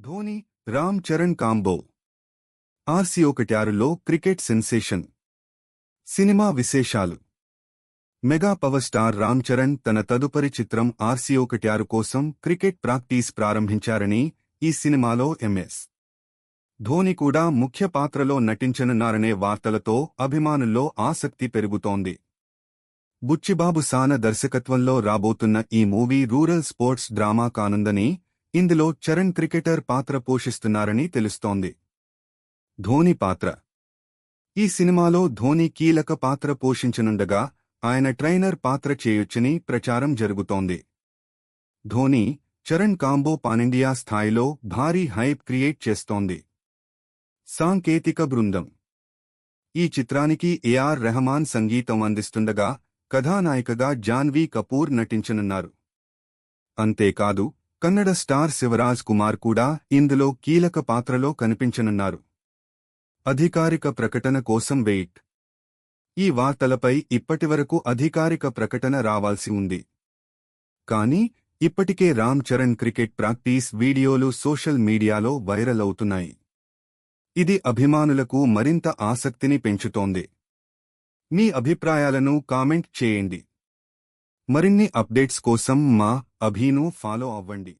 Dhoni Ram Charan combo. RC ఒకటారులో cricket sensation. Cinema విశేషాలు. Mega power star Ram Charan తన తదుపరి చిత్రం ఆర్సీ ఒకటారు కోసం క్రికెట్ ప్రాక్టీస్ ప్రారంభించారని ఈ సినిమాలో ఎంఎస్. ధోని కూడా ముఖ్య పాత్రలో నటించనున్నారనే వార్తలతో అభిమానుల్లో ఆసక్తి పెరుగుతోంది. బుచ్చిబాబు సాన దర్శకత్వంలో రాబోతున్న ఈ మూవీ రూరల్ స్పోర్ట్స్ డ్రామా కానుందని ఇందులో చరణ్ క్రికెటర్ పాత్ర పోషిస్తున్నారని తెలుస్తోంది. ధోని పాత్ర. ఈ సినిమాలో ధోని కీలక పాత్ర పోషించనుండగా ఆయన ట్రైనర్ పాత్ర చేయొచ్చని ప్రచారం జరుగుతోంది. ధోని చరణ్ కాంబో పానిండియా స్థాయిలో భారీ హైప్ క్రియేట్ చేస్తోంది. సాంకేతిక బృందం. ఈ చిత్రానికి ఏఆర్ రెహమాన్ సంగీతం అందిస్తుండగా కథానాయికగా జాన్వీ కపూర్ నటించనున్నారు. అంతేకాదు కన్నడ స్టార్ శివరాజ్ కుమార్ కూడా ఇందులో కీలక పాత్రలో కనిపించనున్నారు. అధికారిక ప్రకటన కోసం వెయిట్. ఈ వార్తలపై ఇప్పటివరకు అధికారిక ప్రకటన రావాల్సి ఉంది. కానీ ఇప్పటికే రామ్ చరణ్ క్రికెట్ ప్రాక్టీస్ వీడియోలు సోషల్ మీడియాలో వైరల్ అవుతున్నాయి. ఇది అభిమానులకు మరింత ఆసక్తిని పెంచుతోంది. మీ అభిప్రాయాలను కామెంట్ చేయండి. మరిన్ని అప్డేట్స్ కోసం మా అభీను ఫాలో అవ్వండి.